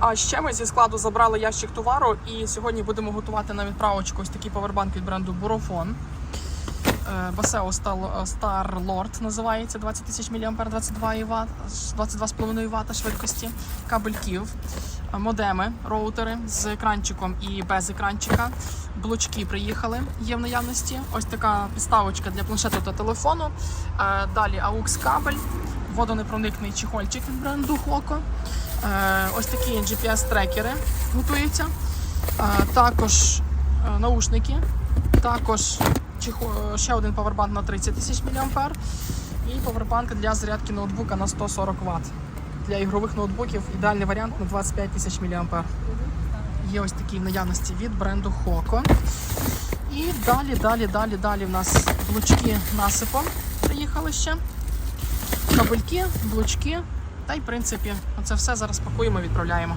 А ще ми зі складу забрали ящик товару, і сьогодні будемо готувати на відправочку ось такий павербанк від бренду Бурофон. Басео Star Lord називається 20 тисяч мА, 22 Вт, 22,5 Вт швидкості, кабельків, е, модеми, роутери з екранчиком і без екранчика. Блочки приїхали, є в наявності. Ось така підставочка для планшету та телефону. Е, Далі AUX кабель, водонепроникний чехольчик від бренду Hoco. Е, Ось такі GPS-трекери готуються. Е, Також е, наушники, також ще один павербанк на 30 тисяч мА і павербанк для зарядки ноутбука на 140 Вт. Для ігрових ноутбуків ідеальний варіант на 25 тисяч мА. Є ось такі в наявності від бренду Hoco. І далі, далі, далі, далі в нас блочки насипом приїхали ще. Кабельки, блочки. Та й в принципі, це все зараз пакуємо, відправляємо.